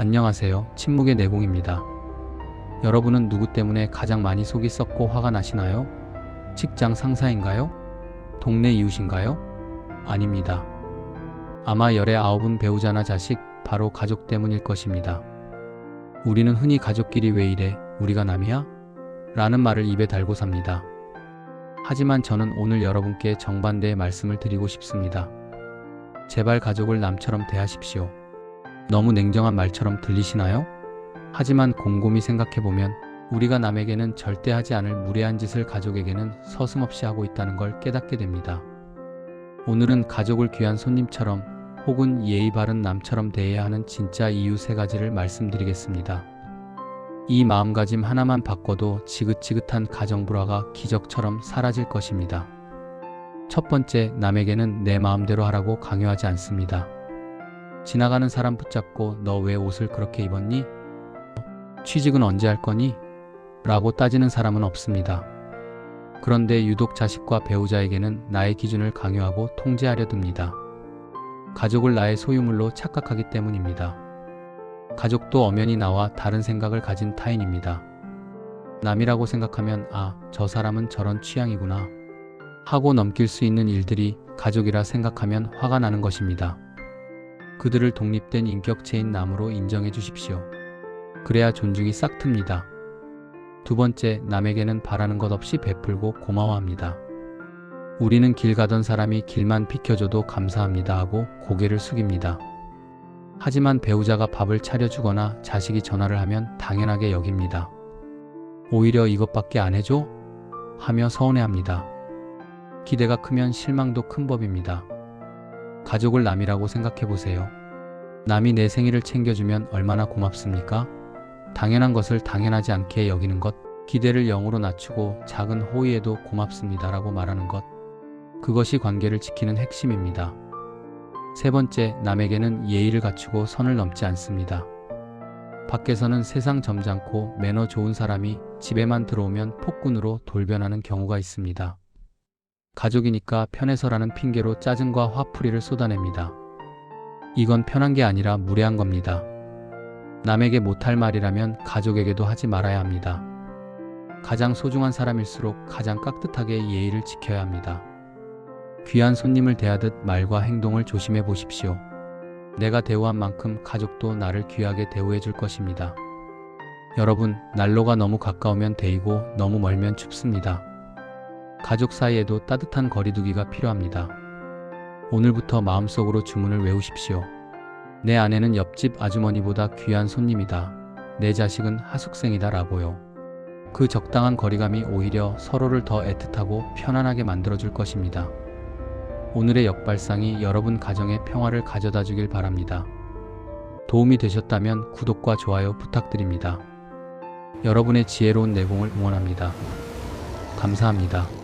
안녕하세요. 침묵의 내공입니다. 여러분은 누구 때문에 가장 많이 속이 썩고 화가 나시나요? 직장 상사인가요? 동네 이웃인가요? 아닙니다. 아마 열의 아홉은 배우자나 자식, 바로 가족 때문일 것입니다. 우리는 흔히 가족끼리 왜 이래? 우리가 남이야? 라는 말을 입에 달고 삽니다. 하지만 저는 오늘 여러분께 정반대의 말씀을 드리고 싶습니다. 제발 가족을 남처럼 대하십시오. 너무 냉정한 말처럼 들리시나요? 하지만 곰곰이 생각해보면 우리가 남에게는 절대 하지 않을 무례한 짓을 가족에게는 서슴없이 하고 있다는 걸 깨닫게 됩니다. 오늘은 가족을 귀한 손님처럼 혹은 예의 바른 남처럼 대해야 하는 진짜 이유 세 가지를 말씀드리겠습니다. 이 마음가짐 하나만 바꿔도 지긋지긋한 가정 불화가 기적처럼 사라질 것입니다. 첫 번째, 남에게는 내 마음대로 하라고 강요하지 않습니다. 지나가는 사람 붙잡고 너 왜 옷을 그렇게 입었니? 취직은 언제 할 거니? 라고 따지는 사람은 없습니다. 그런데 유독 자식과 배우자에게는 나의 기준을 강요하고 통제하려 듭니다. 가족을 나의 소유물로 착각하기 때문입니다. 가족도 엄연히 나와 다른 생각을 가진 타인입니다. 남이라고 생각하면 아, 저 사람은 저런 취향이구나. 하고 넘길 수 있는 일들이 가족이라 생각하면 화가 나는 것입니다. 그들을 독립된 인격체인 남으로 인정해 주십시오. 그래야 존중이 싹 틉니다. 두 번째, 남에게는 바라는 것 없이 베풀고 고마워합니다. 우리는 길 가던 사람이 길만 비켜줘도 감사합니다 하고 고개를 숙입니다. 하지만 배우자가 밥을 차려주거나 자식이 전화를 하면 당연하게 여깁니다. 오히려 이것밖에 안 해줘? 하며 서운해합니다. 기대가 크면 실망도 큰 법입니다. 가족을 남이라고 생각해 보세요. 남이 내 생일을 챙겨주면 얼마나 고맙습니까? 당연한 것을 당연하지 않게 여기는 것, 기대를 0으로 낮추고 작은 호의에도 고맙습니다라고 말하는 것. 그것이 관계를 지키는 핵심입니다. 세 번째, 남에게는 예의를 갖추고 선을 넘지 않습니다. 밖에서는 세상 점잖고 매너 좋은 사람이 집에만 들어오면 폭군으로 돌변하는 경우가 있습니다. 가족이니까 편해서라는 핑계로 짜증과 화풀이를 쏟아냅니다. 이건 편한 게 아니라 무례한 겁니다. 남에게 못할 말이라면 가족에게도 하지 말아야 합니다. 가장 소중한 사람일수록 가장 깍듯하게 예의를 지켜야 합니다. 귀한 손님을 대하듯 말과 행동을 조심해 보십시오. 내가 대우한 만큼 가족도 나를 귀하게 대우해 줄 것입니다. 여러분, 난로가 너무 가까우면 데이고 너무 멀면 춥습니다. 가족 사이에도 따뜻한 거리두기가 필요합니다. 오늘부터 마음속으로 주문을 외우십시오. 내 아내는 옆집 아주머니보다 귀한 손님이다. 내 자식은 하숙생이다 라고요. 그 적당한 거리감이 오히려 서로를 더 애틋하고 편안하게 만들어줄 것입니다. 오늘의 역발상이 여러분 가정의 평화를 가져다 주길 바랍니다. 도움이 되셨다면 구독과 좋아요 부탁드립니다. 여러분의 지혜로운 내공을 응원합니다. 감사합니다.